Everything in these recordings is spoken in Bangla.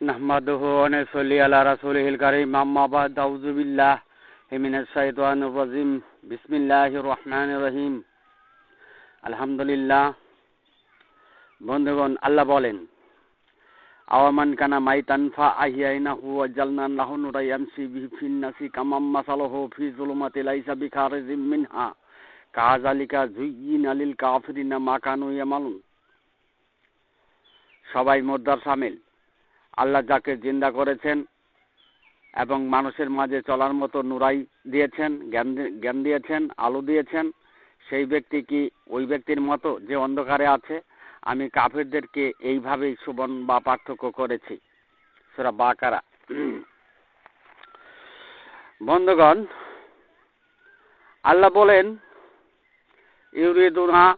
نحمده ونصلي على رسوله الكريم أما بعد أعوذ بالله من الشيطان الرجيم بسم الله الرحمن الرحيم আলহামদুলিল্লাহ বন্ধুগণ আল্লাহ বলেন আওয়ামান কানা মাইতান ফা আহিয়াইনাহু ওয়াজালনা লাহু নুরা ইয়ামশি বিহি ফিন নাসি কামাম মাসালহু ফি যুলুমাতি লাইসা বিখারিজিম মিনহা কাযালিকা যুয়্যিনা লিল কাফিরিনা মা কানু ইয়ামালুন সবাই মোদ্দার সামিল আল্লাহ যাকে জিন্দা করেছেন এবং মানুষের মাঝে চলার মতো নুরাই দিয়েছেন, জ্ঞান জ্ঞান দিয়েছেন, আলো দিয়েছেন, সেই ব্যক্তি কি ওই ব্যক্তির মতো যে অন্ধকারে আছে? আমি কাফেরদেরকে এইভাবেই সুবন বা পার্থক্য করেছি। সেটা বাকারা। বন্ধুগণ, আল্লাহ বলেন ইউরিদুনা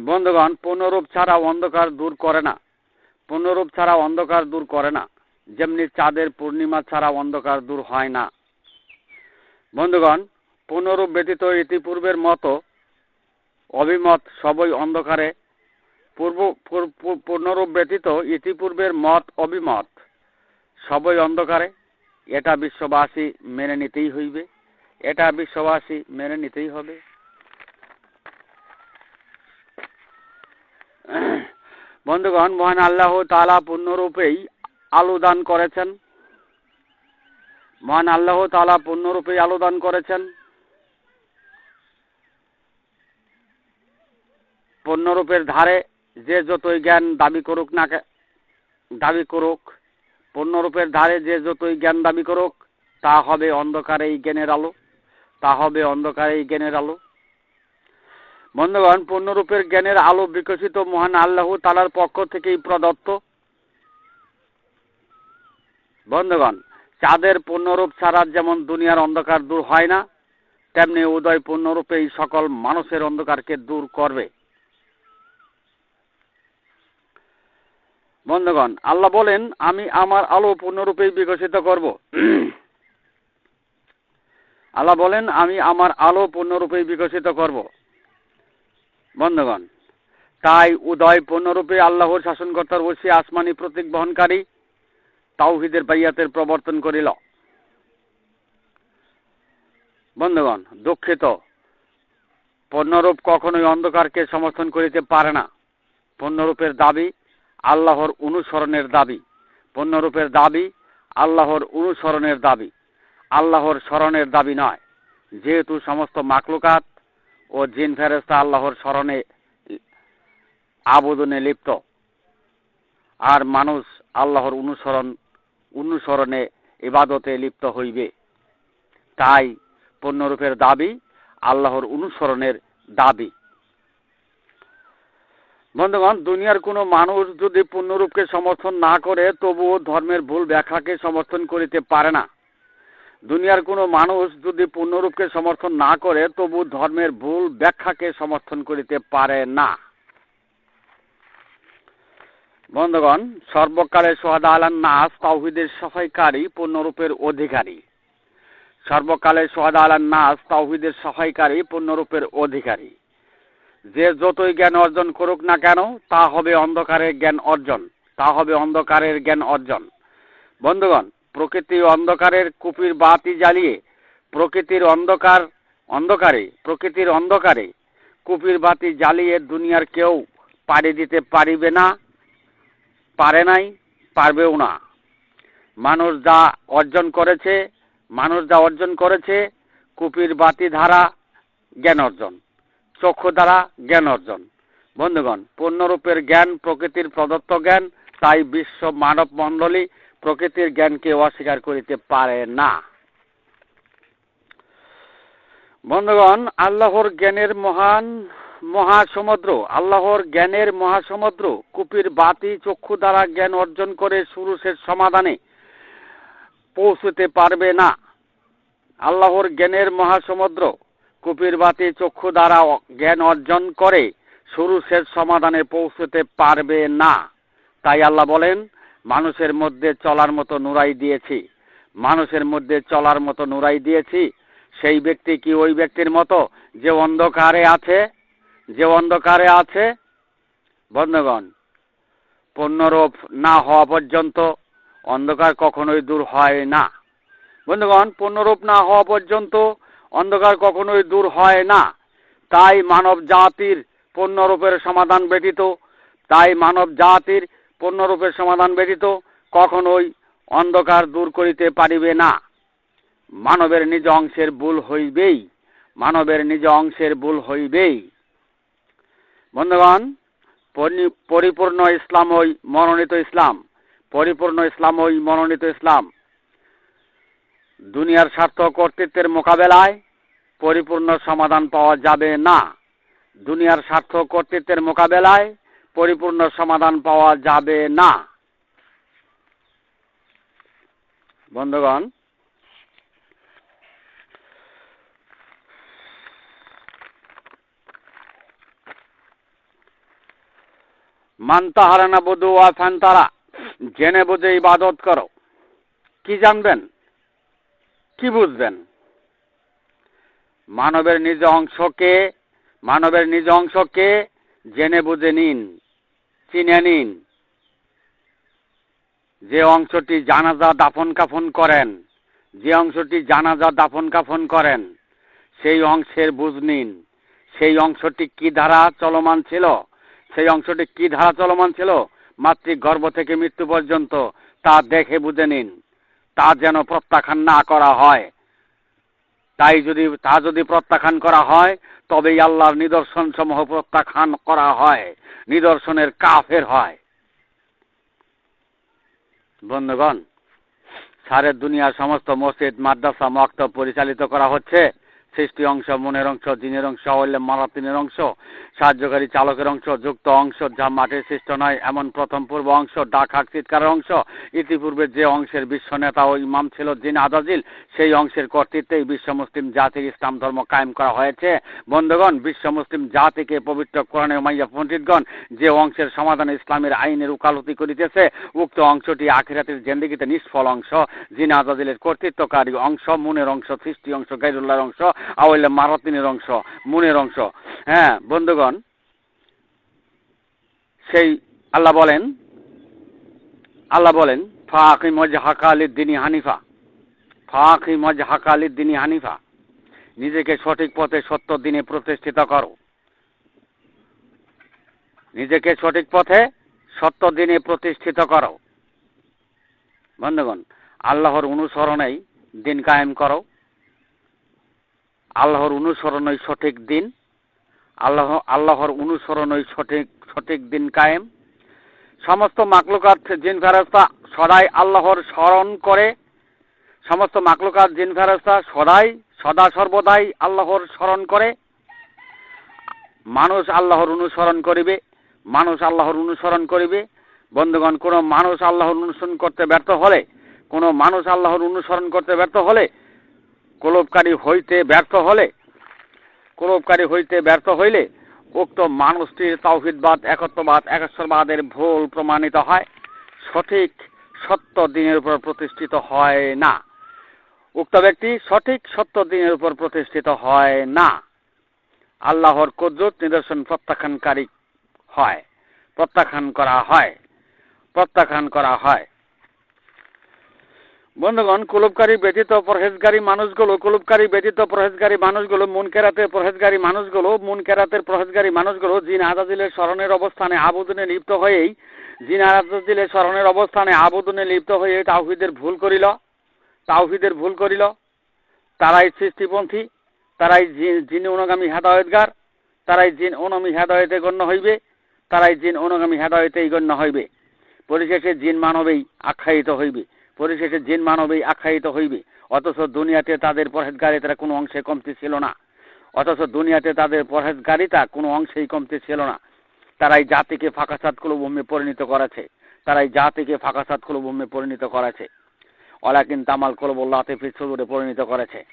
বন্ধুগণ, পূর্ণরূপ ছাড়া অন্ধকার দূর করে না। পূর্ণরূপ ছাড়া অন্ধকার দূর করে না। যেমনি চাঁদের পূর্ণিমা ছাড়া অন্ধকার দূর হয় না। বন্ধুগণ, পূর্ণরূপ ব্যতীত ইতিপূর্বের মতো অভিমত সবই অন্ধকারে। পূর্ব, পূর্ণরূপ ব্যতীত ইতিপূর্বের মত অভিমত সবই অন্ধকারে। এটা বিশ্ববাসী মেনে নিতেই হইবে। এটা বিশ্ববাসী মেনে নিতেই হবে। বন্ধুগণ, মহান আল্লাহ তালা পূর্ণরূপেই আলো দান করেছেন। মহান আল্লাহ তালা পূর্ণরূপেই আলো দান করেছেন। পূর্ণরূপের ধারে যে যতই জ্ঞান দাবি করুক না দাবি করুক, পূর্ণরূপের ধারে যে যতই জ্ঞান দাবি করুক, তা হবে অন্ধকারে এই জ্ঞানের আলো, তা হবে অন্ধকারে এই জ্ঞানের আলো। বন্ধুগণ, পূর্ণরূপের জ্ঞানের আলো বিকশিত মহান আল্লাহ তালার পক্ষ থেকেই প্রদত্ত। বন্ধুগণ, চাঁদের পূর্ণরূপ ছাড়া যেমন দুনিয়ার অন্ধকার দূর হয় না, তেমনি উদয় পূর্ণরূপে এই সকল মানুষের অন্ধকারকে দূর করবে। বন্ধুগণ, আল্লাহ বলেন, আমি আমার আলো পূর্ণরূপেই বিকশিত করব। আল্লাহ বলেন, আমি আমার আলো পূর্ণরূপেই বিকশিত করব। বন্ধুগণ, তাই উদয় পূর্ণরূপে আল্লাহর শাসনকর্তার বসে আসমানি প্রতীক বহনকারী তাওহিদের বাইয়াতের প্রবর্তন করিল। বন্ধুগণ, দুঃখিত, পূর্ণরূপ কখনোই অন্ধকারকে সমর্থন করিতে পারে না। পূর্ণরূপের দাবি আল্লাহর অনুসরণের দাবি। পূর্ণরূপের দাবি আল্লাহর অনুসরণের দাবি। আল্লাহর স্মরণের দাবি নয়। যেহেতু সমস্ত মাকলুকাত ও জিন ফেরেস্তা আল্লাহর স্মরণে আবেদনে লিপ্ত। আর মানুষ আল্লাহর অনুসরণ, অনুসরণে ইবাদতে লিপ্ত হইবে। তাই পূর্ণরূপের দাবি আল্লাহর অনুসরণের দাবি। বন্ধুগণ, দুনিয়ার কোনো মানুষ যদি পূর্ণরূপকে সমর্থন না করে, তবুও ধর্মের ভুল ব্যাখ্যাকে সমর্থন করিতে পারে না। দুনিয়ার কোনো মানুষ যদি পূর্ণরূপকে সমর্থন না করে, তবু ধর্মের ভুল ব্যাখ্যাকে সমর্থন করিতে পারে না। বন্ধুগণ, সর্বকালে সোহাদা আলান নাস, তাওহিদের সহায়কারী, পূর্ণরূপের অধিকারী। সর্বকালে সোহাদা আলান নাস, তাওহিদের সহায়কারী, পূর্ণরূপের অধিকারী। যে যতই জ্ঞান অর্জন করুক না কেন, তা হবে অন্ধকারের জ্ঞান অর্জন, তা হবে অন্ধকারের জ্ঞান অর্জন। বন্ধুগণ প্রকৃতি অন্ধকারের কুপির বাতি জ্বালিয়ে প্রকৃতির অন্ধকার, অন্ধকারে, প্রকৃতির অন্ধকারে কুপির বাতি জ্বালিয়ে দুনিয়ার কেউ পাড়ি দিতে পারিবে না, পারে নাই, পারবেও না। মানুষ যা অর্জন করেছে, মানুষ যা অর্জন করেছে, কুপির বাতি ধারা জ্ঞান অর্জন, চক্ষু দ্বারা জ্ঞান অর্জন। বন্ধুগণ, পূর্ণরূপের জ্ঞান, প্রকৃতির প্রদত্ত জ্ঞান, তাই বিশ্ব মানব মণ্ডলী প্রকৃতির জ্ঞানকে অস্বীকার করিতে পারে না। বন্ধুগণ, আল্লাহর জ্ঞানের মহান মহাসমুদ্র, আল্লাহর জ্ঞানের মহাসমুদ্র, কুপির বাতি চক্ষু দ্বারা জ্ঞান অর্জন করে সুরুষের সমাধানে পৌঁছতে পারবে না। আল্লাহর জ্ঞানের মহাসমুদ্র, কুপির বাতি চক্ষু দ্বারা জ্ঞান অর্জন করে সুরুষের সমাধানে পৌঁছতে পারবে না। তাই আল্লাহ বলেন মানুষের মধ্যে চলার মতো নুরাই দিয়েছি। মানুষের মধ্যে চলার মতো নুরাই দিয়েছি। সেই ব্যক্তি কি ওই ব্যক্তির মতো যে অন্ধকারে আছে? যে অন্ধকারে আছে? বন্ধগণ, পূর্ণরূপ না হওয়া পর্যন্ত অন্ধকার কখনোই দূর হয় না। বন্ধুগণ, পূর্ণরূপ না হওয়া পর্যন্ত অন্ধকার কখনোই দূর হয় না। তাই মানব জাতির পূর্ণরূপের সমাধান ব্যতীত, তাই মানব জাতির পূর্ণরূপের সমাধান ব্যতীত কখনোই অন্ধকার দূর করিতে পারিবে না। মানবের নিজ অংশের ভুল হইবেই, মানবের নিজ অংশের ভুল হইবেই। বন্ধুগণ পরিপূর্ণ ইসলাম ওই মনোনীত ইসলাম, পরিপূর্ণ ইসলাম ওই মনোনীত ইসলাম। দুনিয়ার স্বার্থ কর্তৃত্বের মোকাবেলায় পরিপূর্ণ সমাধান পাওয়া যাবে না। দুনিয়ার স্বার্থ কর্তৃত্বের মোকাবেলায় পরিপূর্ণ সমাধান পাওয়া যাবে না। বন্ধুগণ মানতা হারানা বধু ফ্যান তারা জেনে বুঝে ইবাদত করো। কি জানবেন? কি বুঝবেন? মানবের নিজ অংশকে, মানবের নিজ অংশকে জেনে বুঝে নিন। চিনে নিন। যে অংশটি জানাজা দাফন কাফন করেন, যে অংশটি জানাজা দাফন কাফন করেন, সেই অংশের বুঝ নিন। সেই অংশটি কি ধারা চলমান ছিল? সেই অংশটি কি ধারা চলমান ছিল? মাতৃ গর্ভ থেকে মৃত্যু পর্যন্ত তা দেখে বুঝে নিন। তা যেন প্রত্যাখ্যান না করা হয়। তাই যদি, তা যদি প্রত্যাখ্যান করা হয়, তবেই আল্লাহর নিদর্শন সমূহ প্রত্যাখ্যান করা হয়, নিদর্শনের কাফের হয়। বন্ধুগণ, সারের দুনিয়ার সমস্ত মসজিদ, মাদ্রাসা, মক্তব পরিচালিত করা হচ্ছে। সৃষ্টি অংশ, মনের অংশ জিনের অংশ হইলে মারাতিনের অংশ, সাহায্যকারী চালকের অংশ, যুক্ত অংশ, যা মাটির সৃষ্ট নয়, এমন প্রথম পূর্ব অংশ, ডাক হাক চিৎকারের অংশ, ইতিপূর্বে যে অংশের বিশ্ব নেতা ও ইমাম ছিল জিন আদাজিল, সেই অংশের কর্তৃত্বেই বিশ্ব মুসলিম জাতির ইসলাম ধর্ম কায়েম করা হয়েছে। বন্ধুগণ, বিশ্ব মুসলিম জাতিকে পবিত্র কোরআনে মাইয়া পণ্ডিতগণ যে অংশের সমাধান ইসলামের আইনের উকালতি করিতেছে, উক্ত অংশটি আখিরাতের জেন্দিগিতে নিষ্ফল অংশ, জিন আদাজিলের কর্তৃত্বকারী অংশ, মনের অংশ, সৃষ্টি অংশ, গাইরুল্লাহর অংশ আওয়াইলে মারাতিনের অংশ, মুনের অংশ। হ্যাঁ বন্ধুগণ, সেই আল্লাহ বলেন আল্লাহ বলেন, ফাঁকি মজ হাকালির দিনী হানিফা, ফাঁকি মজ হাকালির দিনী হানিফা, নিজেকে সঠিক পথে সত্য দিনে প্রতিষ্ঠিত করো। নিজেকে সঠিক পথে সত্য দিনে প্রতিষ্ঠিত করো। বন্ধুগণ, আল্লাহর অনুসরণেই দিন কায়েম করো। আল্লাহর অনুসরণই সঠিক দিন। আল্লাহ, আল্লাহর অনুসরণই সঠিক সঠিক দিন কায়েম। সমস্ত মাকলুকাত জিন ফেরস্তা সদাই আল্লাহর স্মরণ করে। সমস্ত মাকলুকাত জিন ফেরস্তা সদাই, সদা সর্বদাই আল্লাহর স্মরণ করে। মানুষ আল্লাহর অনুসরণ করিবে, মানুষ আল্লাহর অনুসরণ করিবে। বন্ধুগণ, কোনো মানুষ আল্লাহর অনুসরণ করতে ব্যর্থ হলে, কোনো মানুষ আল্লাহর অনুসরণ করতে ব্যর্থ হলে কোলবকারী হইতে ব্যর্থ হলে কোলবকারী হইতে ব্যর্থ হইলে উক্ত মানুষটির তাওহিদবাদ, একত্ববাদ, একেশ্বরবাদের ভুল প্রমাণিত হয়। সঠিক সত্য দিনের উপর প্রতিষ্ঠিত হয় না। উক্ত ব্যক্তি সঠিক সত্য দিনের উপর প্রতিষ্ঠিত হয় না। আল্লাহর কুদরত নিদর্শন প্রত্যাখ্যানকারী হয়, প্রত্যাখ্যান করা হয়, প্রত্যাখ্যান করা হয়। বন্ধুগণ, কুলুপকারী ব্যতীত পরহেজগারী মানুষগুলো, কুলুপকারী ব্যতীত পরহেজগারী মানুষগুলো, মুন কেরাতে পরহেজগারী মানুষগুলো, মুন কেরাতের পরহেজগারী মানুষগুলো, জিন আদাজিলের স্মরণের অবস্থানে আবুদনে লিপ্ত হয়েই, জিন আদাজিলের স্মরণের অবস্থানে আবুদনে লিপ্ত হয়ে তাওহিদের ভুল করিল, তাওহিদের ভুল করিল। তারাই সৃষ্টিপন্থী, তারাই জিন অনুগামী হেদায়তগার, তারাই জিন অনুগামী হেদায়তে গণ্য হইবে, তারাই জিন অনুগামী হেদায়তেই গণ্য হইবে। পরিশেষে জিন মানবেই আখ্যায়িত হইবে। পরিশেষে জিন মানবেই আখ্যায়িত হইবে। অথচ দুনিয়াতে তাদের পরহেজগারে কোনো অংশে কমতি ছিল না। অথচ দুনিয়াতে তাদের পরহেজগারিতা কোনো অংশেই কমতি ছিল না। তারা এই জাতিকে ফাঁকাসাত কুলভূমি পরিণত করেছে। তারা এই জাতিকে ফাঁকাসাত কুলভূমি পরিণত করেছে। অলাকিন তামাল কলবুল্লাতে ফিসুদুরে পরিণত করেছে।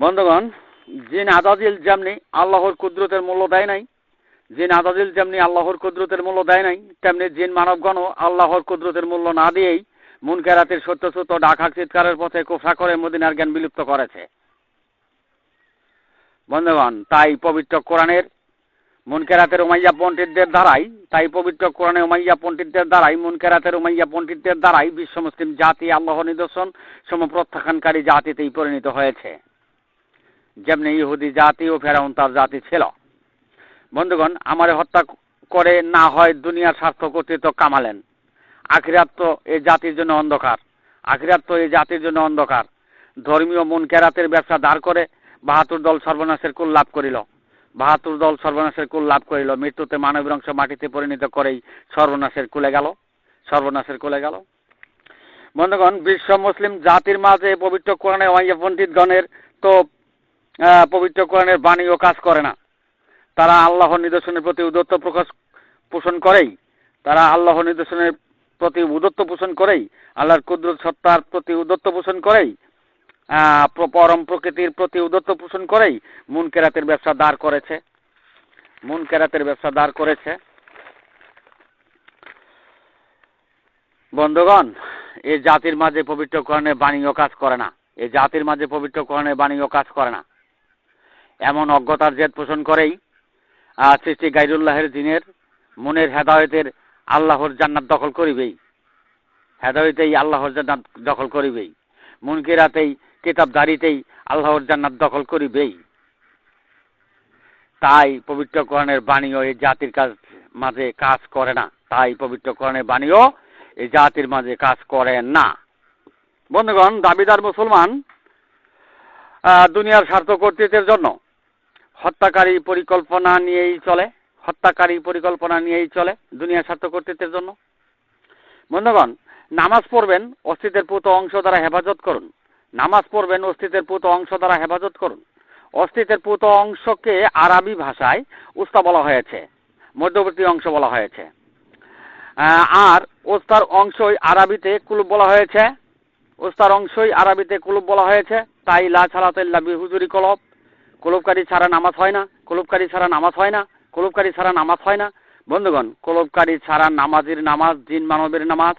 বন্ধুগণ, জিন আদাজিল যেমনি আল্লাহর কুদরতের মূল্য দেয় নাই। জিন আদাজিল যেমনি আল্লাহর কুদরতের মূল্য দেয় নাই, তেমনি জিন মানবগণও আল্লাহর কুদরতের মূল্য না দিয়েই মুনকেরাতের সত্য সত্য ডাকা চিৎকারের পথে কোফা করে মদিনার জ্ঞান বিলুপ্ত করেছে। বন্ধুগণ, তাই পবিত্র কোরআনের মুনকেরাতের উমাইয়া পণ্ডিতদের দ্বারাই, তাই পবিত্র কোরআনে উমাইয়া পণ্ডিতদের দ্বারাই, মুনকেরাতের উমাইয়া পণ্ডিতদের দ্বারাই বিশ্ব মুসলিম জাতি আল্লাহ নিদর্শন সমপ্রত্যাখ্যানকারী জাতিতেই পরিণত হয়েছে। যেমনি ইহুদি জাতি ও ফেরাউন তার জাতি ছিল। বন্ধুগণ, আমার হত্যা করে না হয় দুনিয়ার স্বার্থ কর্তৃত্ব কামালেন। আখিরাত তো এই জাতির জন্য অন্ধকার। আখিরাত তো এই জাতির জন্য অন্ধকার। ধর্মীয় মন কেরাতের ব্যবসা দাঁড় করে বাহাতুর দল সর্বনাশের কুল লাভ করিল। বাহাতুর দল সর্বনাশের কুল লাভ করিল। মৃত্যুতে মানবের অংশ মাটিতে পরিণত করেই সর্বনাশের কুলে গেল। সর্বনাশের কুলে গেল। বন্ধুগণ, বিশ্ব মুসলিম জাতির মাঝে পবিত্র কোরআনে পণ্ডিতগণের তো পবিত্র কোরআনের বাণীও কাজ করে না। তারা আল্লাহর নিদর্শনের প্রতি উদত্ত প্রকাশ পোষণ করেই, তারা আল্লাহর নিদর্শনের প্রতি উদত্ত পোষণ করেই, আল্লাহর কুদরত সত্তার প্রতি উদত্ত পোষণ করেই পরম প্রকৃতির প্রতি উদত্ত পোষণ করেই মুন কেরাতের ব্যবসা দাঁড় করেছে। মুন কেরাতের ব্যবসা দাঁড় করেছে। বন্ধুগণ এই জাতির মাঝে পবিত্র কোরআনের বাণীও কাজ করে না। এই জাতির মাঝে পবিত্র কোরআনের বাণীও কাজ করে না। এমন অজ্ঞতার জেদ পোষণ করেই সৃষ্টি গাইরুল্লাহের দিনের মনের হেদায়তের আল্লাহর জান্নাত দখল করিবেই। হেদায়তেই আল্লাহর জান্নাত দখল করিবেই। মুনকিরাতেই কিতাবদারিতেই আল্লাহর জান্নাত দখল করিবেই। তাই পবিত্র কোরআনের বাণীও এই জাতির কাজ মাঝে কাজ করে না। তাই পবিত্র কোরআনের বাণীও এই জাতির মাঝে কাজ করে না। বন্ধুগণ, দাবিদার মুসলমান দুনিয়ার স্বার্থ কর্তৃত্বের জন্য হত্যাকারী পরিকল্পনা নিয়েই চলে, হত্যাকারী পরিকল্পনা নিয়েই চলে দুনিয়ার স্বার্থ কর্তৃত্বের জন্য। বন্ধুগণ, নামাজ পড়বেন, অস্তিত্বের পুত অংশ দ্বারা হেফাজত করুন। নামাজ পড়বেন, অস্তিত্বের পুত অংশ দ্বারা হেফাজত করুন। অস্তিত্বের পুত অংশকে আরবি ভাষায় উস্তা বলা হয়েছে, মধ্যবর্তী অংশ বলা হয়েছে। আর ওস্তার অংশই আরবিতে কুলুব বলা হয়েছে ওস্তার অংশই আরবিতে কুলুব বলা হয়েছে, তাই লা ছালাতাল্লা বিহুজুরি কলব। কলবকারী ছাড়া নামাজ হয় না কলবকারী ছাড়া নামাজ হয় না কলবকারী ছাড়া নামাজ হয় না। বন্ধুগণ কলবকারী ছাড়া নামাজির নামাজ, জিন মানবের নামাজ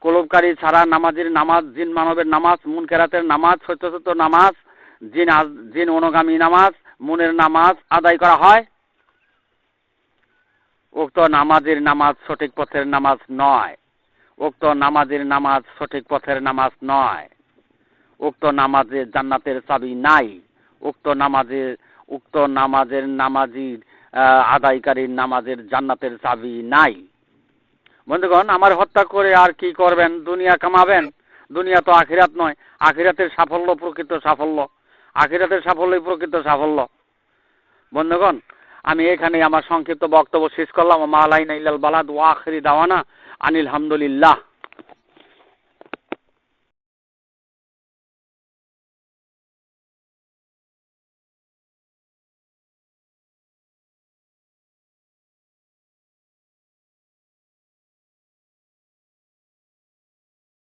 কলবকারী ছাড়া নামাজির নামাজ, জিন মানবের নামাজ মুন কেরাতের নামাজ সত্য সত্য নামাজ, জিন জিন অনুগামী নামাজ, মুনের নামাজ আদায় করা হয়। উক্ত নামাজের নামাজ সঠিক পথের নামাজ নয়। উক্ত নামাজের নামাজ সঠিক পথের নামাজ নয়। উক্ত নামাজে জান্নাতের চাবি নাই। উক্ত নামাজের উক্ত নামাজের নামাজির আদায়কারীর নামাজের জান্নাতের চাবি নাই। বন্ধুগণ, আমার হত্যা করে আর কি করবেন? দুনিয়া কামাবেন? দুনিয়া তো আখিরাত নয়। আখিরাতের সাফল্য প্রকৃত সাফল্য। আখিরাতের সাফল্যই প্রকৃত সাফল্য। বন্ধুগণ, আমি এখানে আমার সংক্ষিপ্ত বক্তব্য শেষ করলাম। মালাইন ইল্লাল বালাদ ওয়াখরি দাওয়ানা আনিল হামদুলিল্লাহ।